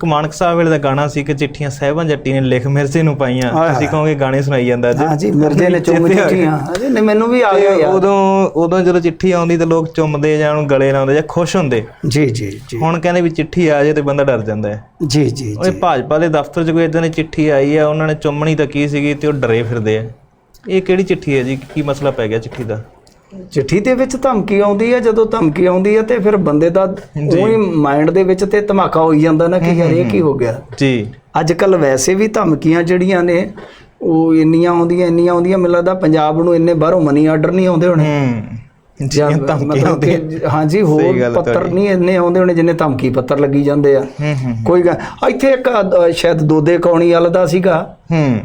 ਕਮਾਨਕ ਸਾਹਿਬ ਵੇਲੇ ਦਾ ਗਾਣਾ ਸੀ ਕਿ ਚਿੱਠੀਆਂ ਸਾਹਿਬਾਂ ਜੱਟੀ ਨੇ ਲਿਖ ਮਿਰਜ਼ੇ ਨੂੰ ਪਾਈਆਂ। ਤੁਸੀਂ ਕਹੋਗੇ ਗਾਣੇ ਸੁਣਾਈ ਜਾਂਦਾ ਅੱਜ। ਹਾਂ ਜੀ ਮਿਰਜ਼ੇ ਨੇ ਚੁੰਮ। ਚਿੱਠੀਆਂ। ਅਜੇ ਨਹੀਂ ਮੈਨੂੰ ਵੀ ਆ ਗਿਆ ਯਾਰ। ਉਦੋਂ ਉਦੋਂ ਜਦੋਂ ਚਿੱਠੀ ਆਉਂਦੀ ਤੇ ਲੋਕ ਚੁੰਮਦੇ ਜਾਂ ਉਹਨੂੰ ਗਲੇ ਲਾਉਂਦੇ ਜਾਂ ਖੁਸ਼ ਹੁੰਦੇ। ਜੀ ਜੀ ਜੀ। ਹੁਣ ਕਹਿੰਦੇ ਵੀ ਚਿੱਠੀ ਆ ਜੇ ਤੇ ਬੰਦਾ ਡਰ ਜਾਂਦਾ ਹੈ। ਜੀ ਜੀ ਉਹ ਭਾਜਪਾ ਦੇ ਦਫ਼ਤਰ 'ਚ ਕੋਈ ਇਦਾਂ ਦੀ ਚਿੱਠੀ ਆਈ ਆ ਉਹਨਾਂ ਨੇ ਚੁੰਮਣੀ ਤਾਂ ਕੀ ਸੀਗੀ ਤੇ ਉਹ ਡਰੇ ਫਿਰਦੇ ਆ। ਇਹ ਕਿਹੜੀ ਚਿੱਠੀ ਹੈ ਜੀ? ਕੀ ਮਸਲਾ ਪੈ ਗਿਆ ਚਿੱਠੀ ਦਾ? ਚਿੱਠੀ ਦੇ ਵਿੱਚ ਧਮਕੀ ਆਉਂਦੀ ਹੈ ਜਦੋਂ ਧਮਕੀ ਆਉਂਦੀ ਹੈ ਤੇ ਫਿਰ ਬੰਦੇ ਦਾ ਉਹੀ ਮਾਈਂਡ ਦੇ ਵਿੱਚ ਤੇ ਧਮਾਕਾ ਹੋਈ ਜਾਂਦਾ ਨਾ ਕਿ ਯਾਰ ਇਹ ਕੀ ਹੋ ਗਿਆ। ਜੀ। ਅੱਜ ਕੱਲ ਵੈਸੇ ਵੀ ਧਮਕੀਆਂ ਜਿਹੜੀਆਂ ਨੇ ਉਹ ਇੰਨੀਆਂ ਆਉਂਦੀਆਂ ਇੰਨੀਆਂ ਆਉਂਦੀਆਂ ਮੈਨੂੰ ਲੱਗਦਾ ਪੰਜਾਬ ਨੂੰ ਇੰਨੇ ਬਾਹਰੋਂ ਮਨੀ ਆਰਡਰ ਨਹੀਂ ਆਉਂਦੇ ਹੋਣੇ। ਹੂੰ। ਜਾਂ ਜਿਹੀਆਂ ਧਮਕੀਆਂ ਮਤਲਬ ਕਿ ਹਾਂਜੀ ਸਹੀ ਹੋਰ ਗੱਲ ਪੱਤਰ ਨਹੀਂ ਇੰਨੇ ਆਉਂਦੇ ਹੋਣੇ ਜਿੰਨੇ ਧਮਕੀ ਪੱਤਰ ਲੱਗੀ ਜਾਂਦੇ ਆ। ਹੂੰ ਹੂੰ ਕੋਈ ਗੱਲ ਇੱਥੇ ਇੱਕ ਅ, ਸ਼ਾਇਦ ਦੋਦੇ ਕੌਣੀ ਵਾਲਾ ਦਾ ਸੀਗਾ। ਹੂੰ।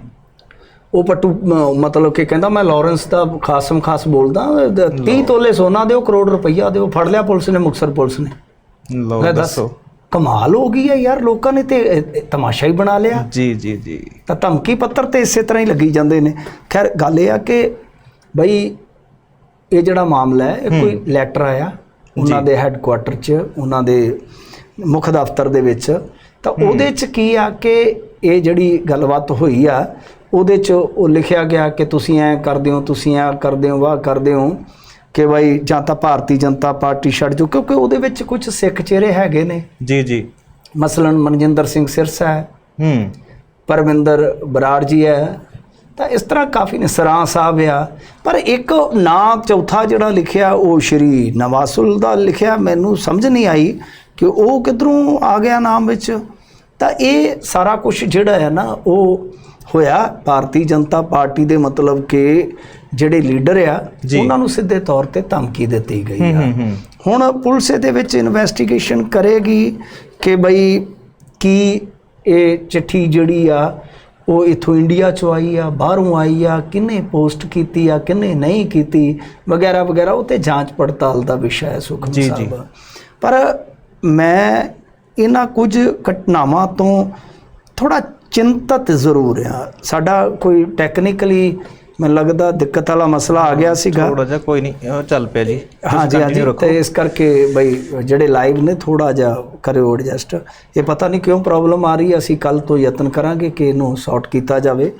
ਉਹ ਪੱਟੂ ਮ- ਮਤਲਬ ਕਿ ਕਹਿੰਦਾ ਮੈਂ ਲਾਰੈਂਸ ਦਾ ਖਾਸਮ ਖਾਸ ਬੋਲਦਾ 30 ਤੋਲੇ ਸੋਨਾ ਦਿਓ ਕਰੋੜ ਰੁਪਈਆ ਦਿਓ ਫੜ ਲਿਆ ਪੁਲਿਸ ਨੇ ਮੁਕਸਰ ਪੁਲਿਸ ਨੇ। ਲਓ ਲੈ ਦੱਸ ਦੱਸੋ। ਕਮਾਲ ਹੋ ਗਈ ਹੈ ਯਾਰ ਲੋਕਾਂ ਨੇ ਤੇ ਇਹ- ਇਹ ਤਮਾਸ਼ਾ ਹੀ ਬਣਾ ਲਿਆ। ਜੀ ਜੀ ਜੀ। ਤਾਂ ਧਮਕੀ ਪੱਤਰ ਤੇ ਇਸੇ ਤਰ੍ਹਾਂ ਹੀ ਲੱਗੀ ਜਾਂਦੇ ਨੇ। ਖੈਰ ਗੱਲ ਇਹ ਆ ਕਿ ਬਈ ਇਹ ਜਿਹੜਾ ਮਾਮਲਾ ਹੈ ਇਹ ਕੋਈ ਲੈਟਰ ਆਇਆ ਉਹਨਾਂ ਦੇ ਹੈੱਡਕੁਆਟਰ 'ਚ ਉਹਨਾਂ ਦੇ ਮੁੱਖ ਦਫ਼ਤਰ ਦੇ ਵਿੱਚ। ਤਾਂ ਉਹਦੇ 'ਚ ਕੀ ਆ ਕਿ ਇਹ ਜਿਹੜੀ ਗੱਲਬਾਤ ਹੋਈ ਆ ਉਹਦੇ 'ਚ ਉਹ ਲਿਖਿਆ ਗਿਆ ਕਿ ਤੁਸੀਂ ਐ ਕਰਦੇ ਹੋ ਤੁਸੀਂ ਐ ਕਰਦੇ ਹੋ ਵਾਹ ਕਰਦੇ ਹੋ ਕਿ ਬਈ ਜਾਂ ਤਾਂ ਭਾਰਤੀ ਜਨਤਾ ਪਾਰਟੀ ਛੱਡ ਜੋ ਕਿਉਂਕਿ ਉਹਦੇ ਵਿੱਚ ਕੁਝ ਸਿੱਖ ਚਿਹਰੇ ਹੈਗੇ ਨੇ। ਜੀ ਜੀ। ਮਸਲਨ ਮਨਜਿੰਦਰ ਸਿੰਘ ਸਿਰਸਾ ਹੈ। ਹੂੰ। ਪਰਮਿੰਦਰ ਬਰਾੜ ਜੀ ਹੈ। ਤਾਂ ਇਸ ਤਰ੍ਹਾਂ ਕਾਫੀ ਨੇ ਸਰਾਂ ਸਾਹਿਬ ਆ। ਪਰ ਇੱਕ ਨਾਂ ਚੌਥਾ ਜਿਹੜਾ ਲਿਖਿਆ ਉਹ ਸ਼੍ਰੀ ਨਵਾਸੁਲ ਦਾ ਲਿਖਿਆ ਮੈਨੂੰ ਸਮਝ ਨਹੀਂ ਆਈ ਕਿ ਉਹ ਕਿਧਰੋਂ ਆ ਗਿਆ ਨਾਮ ਵਿੱਚ। ਤਾਂ ਇਹ ਸਾਰਾ ਕੁਝ ਜਿਹੜਾ ਹੈ ਨਾ ਉਹ ਹੋਇਆ ਭਾਰਤੀ ਜਨਤਾ ਪਾਰਟੀ ਦੇ ਮਤਲਬ ਕਿ ਜਿਹੜੇ ਲੀਡਰ ਆ। ਉਹਨਾਂ ਨੂੰ ਸਿੱਧੇ ਤੌਰ ਤੇ ਧਮਕੀ ਦਿੱਤੀ ਗਈ ਆ ਹੁਣ ਪੁਲਿਸ ਇਹਦੇ ਵਿੱਚ ਇਨਵੈਸਟੀਗੇਸ਼ਨ ਕਰੇਗੀ ਕਿ ਬਈ ਕੀ ਇਹ ਚਿੱਠੀ ਜਿਹੜੀ ਆ ਉਹ ਇਥੋਂ ਇੰਡੀਆ ਚੋਂ ਆਈ ਆ ਬਾਹਰੋਂ ਆਈ ਆ ਕਿੰਨੇ ਪੋਸਟ ਕੀਤੀ ਆ ਕਿੰਨੇ ਨਹੀਂ ਕੀਤੀ ਵਗੈਰਾ ਵਗੈਰਾ ਉਹ ਤੇ ਜਾਂਚ ਪੜਤਾਲ ਦਾ ਵਿਸ਼ਾ ਹੈ ਸੁਖਮ। ਸਾਹਿਬ ਪਰ ਮੈਂ ਇਹਨਾਂ ਕੁਝ ਘਟਨਾਵਾਂ ਤੋਂ ਥੋੜਾ ਚਿੰਤਤ ਜ਼ਰੂਰ ਆ। ਸਾਡਾ ਕੋਈ ਟੈਕਨੀਕਲੀ ਮੈਨੂੰ ਲੱਗਦਾ ਦਿੱਕਤ ਵਾਲਾ ਮਸਲਾ ਆ ਗਿਆ ਸੀਗਾ। ਥੋੜਾ ਜਿਹਾ ਕੋਈ ਨਹੀਂ ਉਹ ਚੱਲ ਪਿਆ ਜੀ। ਹਾਂਜੀ ਹਾਂਜੀ ਤੇ ਇਸ ਕਰਕੇ ਬਈ ਜਿਹੜੇ ਲਾਈਵ ਨੇ ਥੋੜਾ ਜਿਹਾ ਕਰਿਓ ਐਡਜਸਟ ਇਹ ਪਤਾ ਨਹੀਂ ਕਿਉਂ ਪ੍ਰੋਬਲਮ ਆ ਰਹੀ ਹੈ ਅਸੀਂ ਕੱਲ ਤੋਂ ਯਤਨ ਕਰਾਂਗੇ ਕਿ ਇਹਨੂੰ ਸੌਰਟ ਕੀਤਾ ਜਾਵੇ।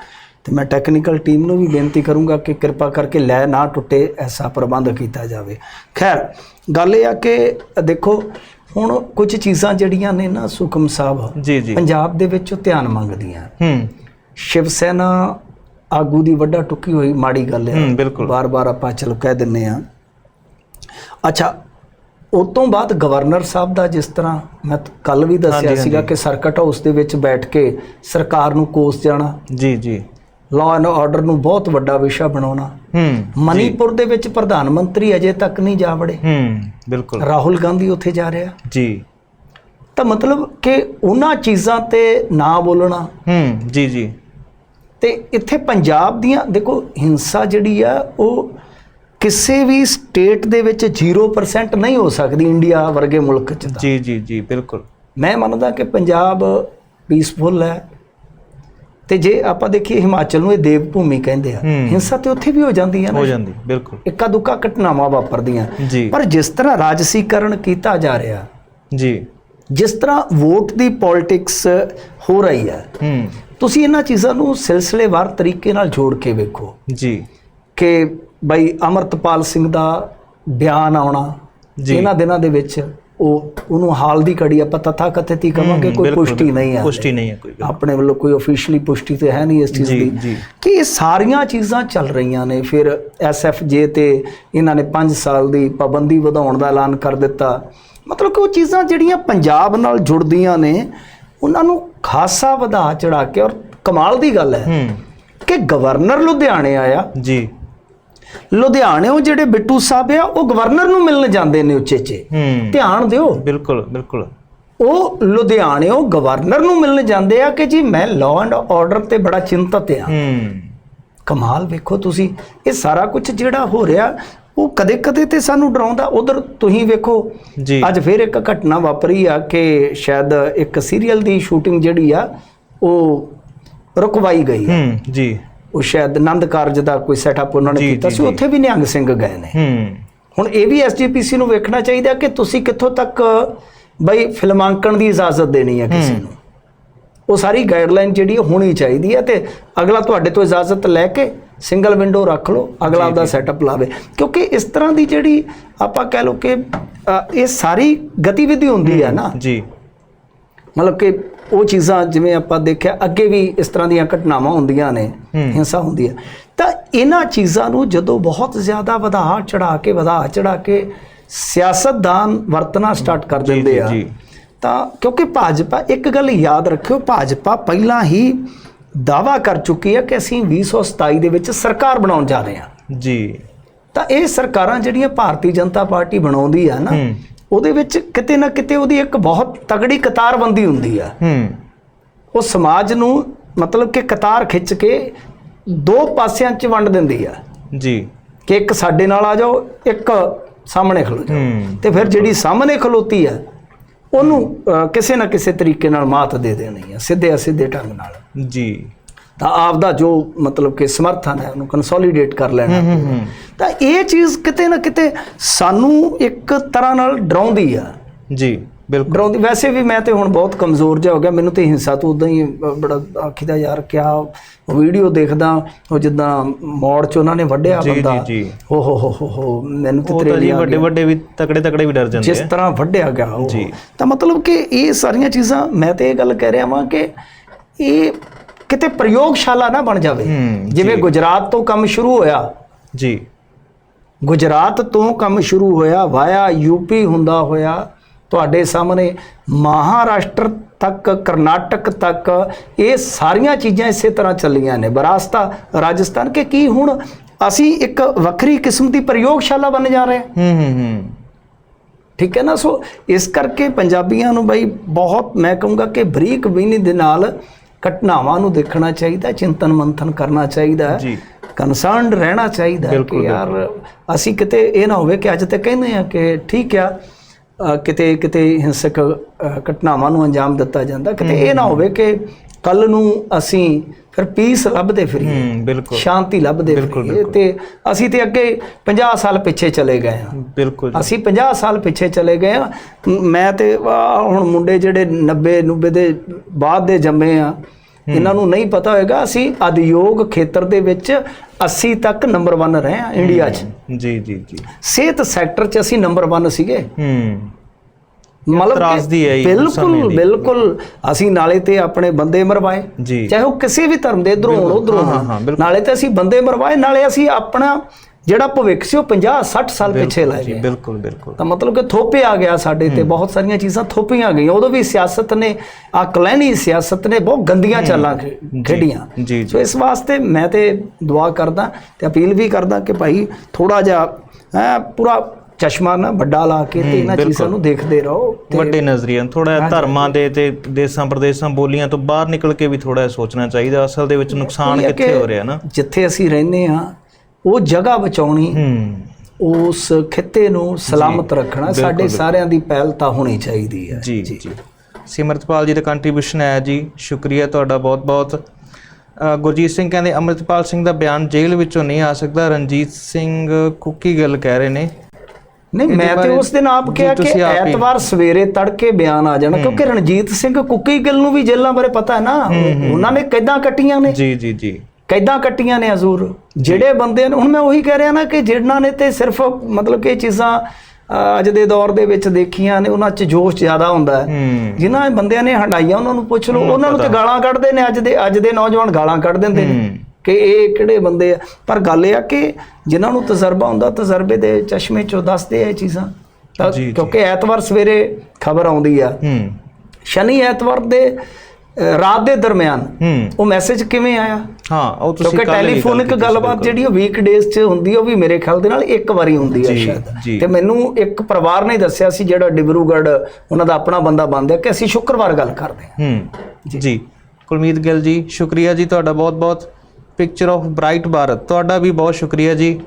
ਤੇ ਮੈਂ ਟੈਕਨੀਕਲ ਟੀਮ ਨੂੰ ਵੀ ਬੇਨਤੀ ਕਰੂੰਗਾ ਕਿ ਕਿਰਪਾ ਕਰਕੇ ਲੈ ਨਾ ਟੁੱਟੇ ਐਸਾ ਪ੍ਰਬੰਧ ਕੀਤਾ ਜਾਵੇ। ਖੈਰ ਗੱਲ ਇਹ ਆ ਕਿ ਦੇਖੋ ਹੁਣ ਕੁਝ ਚੀਜ਼ਾਂ ਜਿਹੜੀਆਂ ਨੇ ਨਾ ਸੁਖਮ ਸਾਹਿਬ ਜੀ ਜੀ। ਪੰਜਾਬ ਦੇ ਵਿੱਚ ਉਹ ਧਿਆਨ ਮੰਗਦੀਆਂ। ਹੂੰ। ਸ਼ਿਵ ਸੈਨਾ ਆਗੂ ਦੀ ਵੱਡਾ ਟੁੱਕੀ ਹੋਈ ਮਾੜੀ ਗੱਲ ਹੈ ਬਿਲਕੁਲ। ਬਾਰ-ਬਾਰ ਆਪਾਂ ਚਲੋ ਕਹਿ ਦਿੰਨੇ ਆ। ਅੱਛਾ ਉਸ ਤੋਂ ਬਾਅਦ ਗਵਰਨਰ ਸਾਹਿਬ ਦਾ ਜਿਸ ਤਰ੍ਹਾਂ ਮੈਂ ਕੱਲ ਵੀ ਦੱਸਿਆ ਸੀਗਾ ਕਿ ਸਰਕਟ ਹਾਊਸ ਦੇ ਵਿੱਚ ਬੈਠ ਕੇ ਸਰਕਾਰ ਨੂੰ ਕੋਸ ਜਾਣਾ। ਜੀ ਜੀ। ਲਾਅ ਐਂਡ ਆਰਡਰ ਨੂੰ ਬਹੁਤ ਵੱਡਾ ਵਿਸ਼ਾ ਬਣਾਉਣਾ। ਹੂੰ ਮਨੀਪੁਰ ਦੇ ਵਿੱਚ ਪ੍ਰਧਾਨ ਮੰਤਰੀ ਅਜੇ ਤੱਕ ਨਹੀਂ ਜਾ ਵੜੇ। ਹੂੰ ਬਿਲਕੁਲ। ਰਾਹੁਲ ਗਾਂਧੀ ਉੱਥੇ ਜਾ ਰਿਹਾ। ਜੀ। ਤਾਂ ਮਤਲਬ ਕਿ ਉਹਨਾਂ ਚੀਜ਼ਾਂ ਤੇ ਨਾ ਬੋਲਣਾ। ਹੂੰ ਜੀ ਜੀ। ਤੇ ਇੱਥੇ ਪੰਜਾਬ ਦੀਆਂ ਦੇਖੋ ਹਿੰਸਾ ਜਿਹੜੀ ਆ ਉਹ ਕਿਸੇ ਵੀ ਸਟੇਟ ਦੇ ਵਿੱਚ 0% ਨਹੀਂ ਹੋ ਸਕਦੀ ਇੰਡੀਆ ਵਰਗੇ ਮੁਲਕ 'ਚ ਜੀ ਜੀ ਜੀ ਬਿਲਕੁਲ। ਮੈਂ ਮੰਨਦਾ ਕਿ ਪੰਜਾਬ ਪੀਸਫੁਲ ਹੈ। ਤੇ ਜੇ ਆਪਾਂ ਦੇਖੀਏ ਹਿਮਾਚਲ ਨੂੰ ਇਹ ਦੇਵ ਭੂਮੀ ਕਹਿੰਦੇ ਆ। ਹਿੰਸਾ ਤੇ ਉੱਥੇ ਵੀ ਹੋ ਜਾਂਦੀ ਹੈ ਨਾ। ਹੋ ਜਾਂਦੀ ਬਿਲਕੁਲ। ਇੱਕਾ ਦੁੱਕਾ ਘਟਨਾਵਾਂ ਵਾਪਰਦੀਆਂ। ਪਰ ਜਿਸ ਤਰ੍ਹਾਂ ਰਾਜਸੀਕਰਨ ਕੀਤਾ ਜਾ ਰਿਹਾ ਜੀ। ਜਿਸ ਤਰ੍ਹਾਂ ਵੋਟ ਦੀ ਪੋਲਿਟਿਕਸ ਹੋ ਰਹੀ ਹੈ ਤੁਸੀਂ ਇਹਨਾਂ ਚੀਜ਼ਾਂ ਨੂੰ ਸਿਲਸਿਲੇਵਾਰ ਤਰੀਕੇ ਨਾਲ ਜੋੜ ਕੇ ਵੇਖੋ। ਜੀ। ਕਿ ਬਈ ਅਮਰਤਪਾਲ ਸਿੰਘ ਦਾ ਬਿਆਨ ਆਉਣਾ। ਇਹਨਾਂ ਦਿਨਾਂ ਦੇ ਵਿੱਚ ਉਹ ਉਹਨੂੰ ਹਾਲ ਦੀ ਘੜੀ ਆਪਾਂ ਤਥਾ ਕਥਿਤ ਹੀ ਕਵਾਂਗੇ ਕੋਈ ਪੁਸ਼ਟੀ ਨਹੀਂ ਆ ਪੁਸ਼ਟੀ ਨਹੀਂ ਹੈ ਕੋਈ। ਆਪਣੇ ਵੱਲੋਂ ਕੋਈ ਅਫੀਸ਼ੀਅਲੀ ਪੁਸ਼ਟੀ ਤੇ ਹੈ ਨਹੀਂ ਇਸ ਚੀਜ਼ ਜੀ, ਦੀ। ਜੀ। ਕਿ ਇਹ ਸਾਰੀਆਂ ਚੀਜ਼ਾਂ ਚੱਲ ਰਹੀਆਂ ਨੇ ਫਿਰ ਐਸਐਫਜੇ ਤੇ ਇਹਨਾਂ ਨੇ 5 ਸਾਲ ਦੀ ਪਾਬੰਦੀ ਵਧਾਉਣ ਦਾ ਐਲਾਨ ਕਰ ਦਿੱਤਾ। ਮਤਲਬ ਕਿ ਉਹ ਚੀਜ਼ਾਂ ਜਿਹੜੀਆਂ ਪੰਜਾਬ ਨਾਲ ਜੁੜਦੀਆਂ ਨੇ ਉਹਨਾਂ ਨੂੰ ਖਾਸਾ ਵਧਾ ਚੜਾ ਕੇ ਔਰ ਕਮਾਲ ਦੀ ਗੱਲ ਹੈ ਹੂੰ। ਕਿ ਗਵਰਨਰ ਲੁਧਿਆਣੇ ਆਇਆ। ਜੀ। ਲੁਧਿਆਣਿਓਂ ਜਿਹੜੇ ਬਿੱਟੂ ਸਾਹਿਬ ਆ ਉਹ ਗਵਰਨਰ ਨੂੰ ਮਿਲਣ ਜਾਂਦੇ ਨੇ ਉੱਚੇਚੇ। ਧਿਆਨ ਦਿਓ। ਬਿਲਕੁਲ ਬਿਲਕੁਲ। ਉਹ ਲੁਧਿਆਣਿਓਂ ਗਵਰਨਰ ਨੂੰ ਮਿਲਣ ਜਾਂਦੇ ਆ ਕਿ ਜੀ ਮੈਂ ਲਾਅ ਐਂਡ ਆਰਡਰ ਤੇ ਬੜਾ ਚਿੰਤਤ ਆ। ਕਮਾਲ ਵੇਖੋ ਤੁਸੀਂ ਇਹ ਸਾਰਾ ਕੁਝ ਜਿਹੜਾ ਹੋ ਰਿਹਾ ਉਹ ਕਦੇ-ਕਦੇ ਤੇ ਸਾਨੂੰ ਡਰਾਉਂਦਾ। ਉਧਰ ਤੁਸੀਂ ਵੇਖੋ ਜੀ। ਅੱਜ ਫਿਰ ਇੱਕ ਘਟਨਾ ਵਾਪਰੀ ਆ ਕਿ ਸ਼ਾਇਦ ਇੱਕ ਸੀਰੀਅਲ ਦੀ ਸ਼ੂਟਿੰਗ ਜਿਹੜੀ ਆ ਉਹ ਰੁਕਵਾਈ ਗਈ। ਹੂੰ ਜੀ। ਉਹ ਸ਼ਾਇਦ ਆਨੰਦ ਕਾਰਜ ਦਾ ਕੋਈ ਸੈਟਅਪ ਉਹਨਾਂ ਨੇ ਕੀਤਾ ਸੀ। ਉੱਥੇ ਵੀ ਨਿਹੰਗ ਸਿੰਘ ਗਏ ਨੇ। ਹੁਣ ਇਹ ਵੀ ਐਸਜੀਪੀਸੀ ਨੂੰ ਵੇਖਣਾ ਚਾਹੀਦਾ ਕਿ ਤੁਸੀਂ ਕਿੱਥੋਂ ਤੱਕ ਬਈ ਫਿਲਮਾਂਕਣ ਦੀ ਇਜਾਜ਼ਤ ਦੇਣੀ ਹੈ ਕਿਸੇ ਨੂੰ। ਉਹ ਸਾਰੀ ਗਾਈਡਲਾਈਨ ਜਿਹੜੀ ਹੋਣੀ ਚਾਹੀਦੀ ਹੈ ਤੇ ਅਗਲਾ ਤੁਹਾਡੇ ਤੋਂ ਇਜਾਜ਼ਤ ਲੈ ਕੇ ਸਿੰਗਲ ਵਿੰਡੋ ਰੱਖ ਲਓ ਅਗਲਾ ਆਪਦਾ ਸੈਟਅਪ ਲਾਵੇ। ਕਿਉਂਕਿ ਇਸ ਤਰ੍ਹਾਂ ਦੀ ਜਿਹੜੀ ਆਪਾਂ ਕਹਿ ਲਓ ਕਿ ਇਹ ਸਾਰੀ ਗਤੀਵਿਧੀ ਹੁੰਦੀ ਹੈ ਨਾ। ਜੀ। ਮਤਲਬ ਕਿ ਉਹ ਚੀਜ਼ਾਂ ਜਿਵੇਂ ਆਪਾਂ ਦੇਖਿਆ ਅੱਗੇ ਵੀ ਇਸ ਤਰ੍ਹਾਂ ਦੀਆਂ ਘਟਨਾਵਾਂ ਹੁੰਦੀਆਂ ਨੇ। ਹਿੰਸਾ ਹੁੰਦੀ ਹੈ ਤਾਂ ਇਹਨਾਂ ਚੀਜ਼ਾਂ ਨੂੰ ਜਦੋਂ ਬਹੁਤ ਜ਼ਿਆਦਾ ਵਧਾ ਚੜਾ ਕੇ ਵਧਾ ਚੜਾ ਕੇ ਸਿਆਸਤਦਾਨ ਵਰਤਣਾ ਸਟਾਰਟ ਕਰ ਦਿੰਦੇ ਆ। ਤਾਂ ਕਿਉਂਕਿ ਭਾਜਪਾ ਇੱਕ ਗੱਲ ਯਾਦ ਰੱਖਿਓ ਭਾਜਪਾ ਪਹਿਲਾਂ ਹੀ ਦਾਵਾ ਕਰ ਚੁੱਕੀ ਹੈ ਕਿ ਅਸੀਂ 2027 ਦੇ ਵਿੱਚ ਸਰਕਾਰ ਬਣਾਉਣ ਜਾ ਰਹੇ ਹਾਂ ਜੀ ਤਾਂ ਇਹ ਸਰਕਾਰਾਂ ਜਿਹੜੀਆਂ ਭਾਰਤੀ ਜਨਤਾ ਪਾਰਟੀ ਬਣਾਉਂਦੀ ਆ ਨਾ। ਉਹਦੇ ਵਿੱਚ ਕਿਤੇ ਨਾ ਕਿਤੇ ਉਹਦੀ ਇੱਕ ਬਹੁਤ ਤਗੜੀ ਕਤਾਰਬੰਦੀ ਹੁੰਦੀ ਆ। ਹੂੰ। ਉਹ ਸਮਾਜ ਨੂੰ ਮਤਲਬ ਕਿ ਕਤਾਰ ਖਿੱਚ ਕੇ ਦੋ ਪਾਸਿਆਂ 'ਚ ਵੰਡ ਦਿੰਦੀ ਆ। ਜੀ। ਕਿ ਇੱਕ ਸਾਡੇ ਨਾਲ ਆ ਜਾਓ ਇੱਕ ਸਾਹਮਣੇ ਖਲੋ ਜਾਓ। ਤੇ ਫਿਰ ਜਿਹੜੀ ਸਾਹਮਣੇ ਖਲੋਤੀ ਆ ਉਹਨੂੰ ਕਿਸੇ ਨਾ ਕਿਸੇ ਤਰੀਕੇ ਨਾਲ ਮਾਤ ਦੇ ਦੇਣੀ ਆ ਸਿੱਧੇ ਅਸਿੱਧੇ ਢੰਗ ਨਾਲ। ਜੀ। ਤਾਂ ਆਪ ਦਾ ਜੋ ਮਤਲਬ ਕਿ ਸਮਰਥਨ ਹੈ ਉਹਨੂੰ ਕੰਸੋਲੀਡੇਟ ਕਰ ਲੈਣਾ ਤਾਂ ਇਹ ਚੀਜ਼ ਕਿਤੇ ਨਾ ਕਿਤੇ ਸਾਨੂੰ ਇੱਕ ਤਰ੍ਹਾਂ ਨਾਲ ਡਰਾਉਂਦੀ ਆ। ਜੀ ਬਿਲਕੁਲ। ਡਰਾਉਂਦੀ ਵੈਸੇ ਵੀ ਮੈਂ ਤੇ ਹੁਣ ਬਹੁਤ ਕਮਜ਼ੋਰ ਜਿਹਾ ਹੋ ਗਿਆ। ਮੈਨੂੰ ਤੇ ਹਿੰਸਾ ਤੋਂ ਉਦਾਂ ਹੀ ਬੜਾ ਆਖੀਦਾ ਯਾਰ ਕਿਆ ਵੀਡੀਓ ਦੇਖਦਾ ਉਹ ਜਿੱਦਾਂ ਮੋੜ ਚ ਉਹਨਾਂ ਨੇ ਵੱਢਿਆ ਬੰਦਾ। ਜੀ, ਜੀ। ਹੋ ਹੋ ਹੋ ਹੋ ਮੈਨੂੰ ਤੇ ਉਹ ਤਾਂ ਜੀ ਤਰੇਲੀਆਂ ਆ ਵੱਡੇ। ਵੱਡੇ ਵੀ ਤਕੜੇ ਤਕੜੇ ਵੀ ਡਰ ਜਾਂਦੇ ਜਿਸ ਤਰ੍ਹਾਂ ਵੱਢਿਆ ਗਿਆ ਉਹ। ਤਾਂ ਮਤਲਬ ਕਿ ਇਹ ਸਾਰੀਆਂ ਚੀਜ਼ਾਂ ਮੈਂ ਤੇ ਇਹ ਗੱਲ ਕਹਿ ਰਿਹਾ ਵਾਂ ਕਿ ਇਹ ਕਿਤੇ ਪ੍ਰਯੋਗਸ਼ਾਲਾ ਨਾ ਬਣ ਜਾਵੇ। ਜਿਵੇਂ ਗੁਜਰਾਤ ਤੋਂ ਕੰਮ ਸ਼ੁਰੂ ਹੋਇਆ। ਜੀ। ਗੁਜਰਾਤ ਤੋਂ ਕੰਮ ਸ਼ੁਰੂ ਹੋਇਆ ਵਾਇਆ ਯੂਪੀ ਹੁੰਦਾ ਹੋਇਆ ਤੁਹਾਡੇ ਸਾਹਮਣੇ ਮਹਾਰਾਸ਼ਟਰ ਤੱਕ ਕਰਨਾਟਕ ਤੱਕ ਇਹ ਸਾਰੀਆਂ ਚੀਜ਼ਾਂ ਇਸੇ ਤਰ੍ਹਾਂ ਚੱਲੀਆਂ ਨੇ। ਬਰਾਸਤਾ ਰਾਜਸਥਾਨ ਕਿ ਕੀ ਹੁਣ ਅਸੀਂ ਇੱਕ ਵੱਖਰੀ ਕਿਸਮ ਦੀ ਪ੍ਰਯੋਗਸ਼ਾਲਾ ਬਣ ਜਾ ਰਹੇ ਹਾਂ। ਹੂੰ ਹੂੰ ਹੂੰ। ਠੀਕ ਹੈ ਨਾ? ਸੋ ਇਸ ਕਰਕੇ ਪੰਜਾਬੀਆਂ ਨੂੰ ਬਈ ਬਹੁਤ ਮੈਂ ਕਹੂੰਗਾ ਕਿ ਬਰੀਕ ਬੀਨੀ ਦੇ ਨਾਲ ਘਟਨਾਵਾਂ ਨੂੰ ਦੇਖਣਾ ਚਾਹੀਦਾ ਚਿੰਤਨ ਮੰਥਨ ਕਰਨਾ ਚਾਹੀਦਾ ਜੀ। ਕਨਸਰਨਡ ਰਹਿਣਾ ਚਾਹੀਦਾ ਕਿ ਯਾਰ ਅਸੀਂ ਕਿਤੇ ਇਹ ਨਾ ਹੋਵੇ ਕਿ ਅੱਜ ਤੇ ਕਹਿੰਦੇ ਆ ਕਿ ਠੀਕ ਆ ਕਿਤੇ ਕਿਤੇ ਹਿੰਸਕ ਘਟਨਾਵਾਂ ਨੂੰ ਅੰਜਾਮ ਦਿੱਤਾ ਜਾਂਦਾ ਕਿਤੇ ਇਹ ਨਾ ਹੋਵੇ ਕਿ ਕੱਲ ਨੂੰ ਅਸੀਂ ਫਿਰ ਪੀਸ ਲੱਭਦੇ ਫਿਰੀਏ। ਹੂੰ ਬਿਲਕੁਲ। ਸ਼ਾਂਤੀ ਲੱਭਦੇ ਫਿਰੀਏ। ਤੇ ਅਸੀਂ ਤੇ ਅੱਗੇ 50 ਸਾਲ ਪਿੱਛੇ ਚਲੇ ਗਏ ਹਾਂ। ਬਿਲਕੁਲ। ਅਸੀਂ 50 ਸਾਲ ਪਿੱਛੇ ਚਲੇ ਗਏ ਆ ਮੈਂ ਤੇ ਹੁਣ ਮੁੰਡੇ ਜਿਹੜੇ 90 90 ਦੇ ਬਾਅਦ ਦੇ ਜੰਮੇ ਆ ਇਹਨਾਂ ਨੂੰ ਨਹੀਂ ਪਤਾ ਹੋਏਗਾ ਅਸੀਂ ਉਦਯੋਗ ਖੇਤਰ ਦੇ ਵਿੱਚ 80 ਤੱਕ ਨੰਬਰ 1 ਰਹੇ ਆ ਇੰਡੀਆ 'ਚ। ਜੀ ਜੀ ਜੀ। ਸਿਹਤ ਸੈਕਟਰ 'ਚ ਅਸੀਂ ਨੰਬਰ 1 ਸੀਗੇ। ਹੂੰ। ਮਤਲਬ ਕਿ ਤਰਾਸਦੀ ਹੈ ਬਿਲਕੁਲ। ਬਿਲਕੁਲ ਅਸੀਂ ਨਾਲੇ ਤੇ ਆਪਣੇ ਬੰਦੇ ਮਰਵਾਏ। ਚਾਹੇ ਉਹ ਕਿਸੇ ਵੀ ਧਰਮ ਦੇ ਇਧਰੋਂ ਉਧਰੋਂ। ਨਾਲੇ ਤੇ ਅਸੀਂ ਬੰਦੇ ਮਰਵਾਏ ਨਾਲੇ ਅਸੀਂ ਆਪਣਾ ਜਿਹੜਾ ਭਵਿੱਖ ਸੀ ਉਹ 50 60 ਸਾਲ ਪਿੱਛੇ ਲੈ ਗਏ। ਬਿਲਕੁਲ ਬਿਲਕੁਲ। ਤਾਂ ਮਤਲਬ ਕਿ ਥੋਪੇ ਆ ਗਿਆ ਸਾਡੇ ਤੇ ਬਹੁਤ ਸਾਰੀਆਂ ਚੀਜ਼ਾਂ ਥੋਪੀਆਂ ਗਈਆਂ। ਉਦੋਂ ਵੀ ਸਿਆਸਤ ਨੇ ਆ ਕਲੈਣੀ ਸਿਆਸਤ ਨੇ ਬਹੁਤ ਗੰਦੀਆਂ ਚਾਲਾਂ ਖੇਡੀਆਂ। ਸੋ ਇਸ ਵਾਸਤੇ ਮੈਂ ਤੇ ਦੁਆ ਕਰਦਾ ਤੇ ਅਪੀਲ ਵੀ ਕਰਦਾ ਕਿ ਭਾਈ ਥੋੜਾ ਜਿਹਾ ਹੈ ਪੂਰਾ ਚਸ਼ਮਾ ਨਾ ਵੱਡਾ ਲਾ ਕੇ ਤੇ ਇਹਨਾਂ ਚੀਜ਼ਾਂ ਨੂੰ ਦੇਖਦੇ ਰਹੋ ਵੱਡੇ ਨਜ਼ਰੀਏ ਥੋੜਾ ਧਰਮਾਂ ਦੇ ਤੇ ਦੇਸਾਂ ਪ੍ਰਦੇਸਾਂ ਬੋਲੀਆਂ ਤੋਂ ਬਾਹਰ ਨਿਕਲ ਕੇ ਵੀ ਥੋੜਾ ਸੋਚਣਾ ਚਾਹੀਦਾ। ਅਸਲ ਦੇ ਵਿੱਚ ਨੁਕਸਾਨ ਕਿੱਥੇ ਹੋ ਰਿਹਾ ਨਾ? ਜਿੱਥੇ ਅਸੀਂ ਰਹਿੰਦੇ ਆ ਉਹ ਜਗ੍ਹਾ ਬਚਾਉਣੀ ਉਸ ਖਿੱਤੇ ਨੂੰ ਸਲਾਮਤ ਰੱਖਣਾ ਸਾਡੇ ਸਾਰਿਆਂ ਦੀ ਪਹਿਲ ਤਾਂ ਹੋਣੀ ਚਾਹੀਦੀ ਹੈ। ਜੀ ਜੀ। ਸਿਮਰਤਪਾਲ ਜੀ ਦਾ ਕੰਟਰੀਬਿਊਸ਼ਨ ਹੈ ਜੀ। ਸ਼ੁਕਰੀਆ ਤੁਹਾਡਾ ਬਹੁਤ ਬਹੁਤ ਅ, ਗੁਰਜੀਤ ਸਿੰਘ ਕਹਿੰਦੇ ਅੰਮ੍ਰਿਤਪਾਲ ਸਿੰਘ ਦਾ ਬਿਆਨ ਜੇਲ੍ਹ ਵਿੱਚੋਂ ਨਹੀਂ ਆ ਸਕਦਾ। ਰਣਜੀਤ ਸਿੰਘ ਕੁੱਕੀ ਗੱਲ ਕਹਿ ਰਹੇ ਨੇ। ਨਹੀਂ ਮੈਂ ਤੇ ਉਸ ਦਿਨ ਆਪ ਕਿਹਾ ਕਿ ਐਤਵਾਰ ਸਵੇਰੇ ਤੜਕੇ ਬਿਆਨ ਆ ਜਾਣਾ ਕਿਉਂਕਿ ਰਣਜੀਤ ਸਿੰਘ ਕੁੱਕੀ ਗਿੱਲ ਨੂੰ ਵੀ ਜੇਲ੍ਹਾਂ ਬਾਰੇ ਪਤਾ ਹੈ ਨਾ। ਉਹਨਾਂ ਨੇ ਕਿੱਦਾਂ ਕੱਟੀਆਂ ਨੇ? ਜੀ ਜੀ ਜੀ। ਕਿੱਦਾਂ ਕੱਟੀਆਂ ਨੇ ਹਜ਼ੂਰ? ਜਿਹੜੇ ਬੰਦੇ ਨੇ ਹੁਣ ਮੈਂ ਉਹੀ ਕਹਿ ਰਿਹਾ ਨਾ ਕਿ ਜਿਨ੍ਹਾਂ ਨੇ ਤੇ ਸਿਰਫ ਮਤਲਬ ਕਿ ਇਹ ਚੀਜ਼ਾਂ ਅੱਜ ਦੇ ਦੌਰ ਦੇ ਵਿੱਚ ਦੇਖੀਆਂ ਨੇ ਉਹਨਾਂ 'ਚ ਜੋਸ਼ ਜ਼ਿਆਦਾ ਹੁੰਦਾ ਹੈ। ਜਿਨ੍ਹਾਂ ਬੰਦਿਆਂ ਨੇ ਹੰਡਾਈਆਂ ਉਹਨਾਂ ਨੂੰ ਪੁੱਛ ਲਓ ਉਹਨਾਂ ਨੂੰ ਤੇ ਗਾਲਾਂ ਕੱਢਦੇ ਨੇ ਅੱਜ ਦੇ ਅੱਜ ਦੇ ਨੌਜਵਾਨ ਗਾਲਾਂ ਕੱਢ ਦਿੰਦੇ ਨੇ। ਕਿ ਇਹ ਕਿਹੜੇ ਬੰਦੇ ਆ? ਪਰ ਗੱਲ ਇਹ ਆ ਕਿ ਜਿਨ੍ਹਾਂ ਨੂੰ ਤਜਰਬਾ ਹੁੰਦਾ ਤਜਰਬੇ ਦੇ ਚਸ਼ਮੇ ਚੋਂ ਦੱਸਦੇ ਆ ਇਹ ਚੀਜ਼ਾਂ। ਕਿਉਂਕਿ ਐਤਵਾਰ ਸਵੇਰੇ ਖਬਰ ਆਉਂਦੀ ਆ। ਹੂੰ। ਸ਼ਨੀ ਐਤਵਾਰ ਦੇ ਰਾਤ ਦੇ ਦਰਮਿਆਨ ਉਹ ਮੈਸੇਜ ਕਿਵੇਂ ਆਇਆ? ਹਾਂ ਉਹ ਤੁਸੀਂ ਕਿਉਂਕਿ ਟੈਲੀਫੋਨਿਕ ਗੱਲਬਾਤ। ਜਿਹੜੀ ਉਹ ਵੀਕ ਡੇਜ਼ 'ਚ ਹੁੰਦੀ ਆ, ਉਹ ਵੀ ਮੇਰੇ ਖਿਆਲ ਦੇ ਨਾਲ ਇੱਕ ਵਾਰੀ ਹੁੰਦੀ ਹੈ ਜੀ, ਸ਼ਾਇਦ। ਤੇ ਮੈਨੂੰ ਇੱਕ ਪਰਿਵਾਰ ਨੇ ਦੱਸਿਆ ਸੀ ਜਿਹੜਾ ਡਿਬਰੂਗੜ੍ਹ ਉਹਨਾਂ ਦਾ ਆਪਣਾ ਬੰਦਾ ਬੰਦ ਕਿ ਅਸੀਂ ਸ਼ੁੱਕਰਵਾਰ ਗੱਲ ਕਰਦੇ ਹਾਂ ਹੂੰ। ਜੀ। ਕੁਲਮੀਤ ਗਿੱਲ ਜੀ ਸ਼ੁਕਰੀਆ ਜੀ ਤੁਹਾਡਾ ਬਹੁਤ ਬਹੁਤ ਪਿਕਚਰ ਆਫ ਬ੍ਰਾਈਟ ਭਾਰਤ ਤੁਹਾਡਾ ਵੀ ਬਹੁਤ ਸ਼ੁਕਰੀਆ ਜੀ।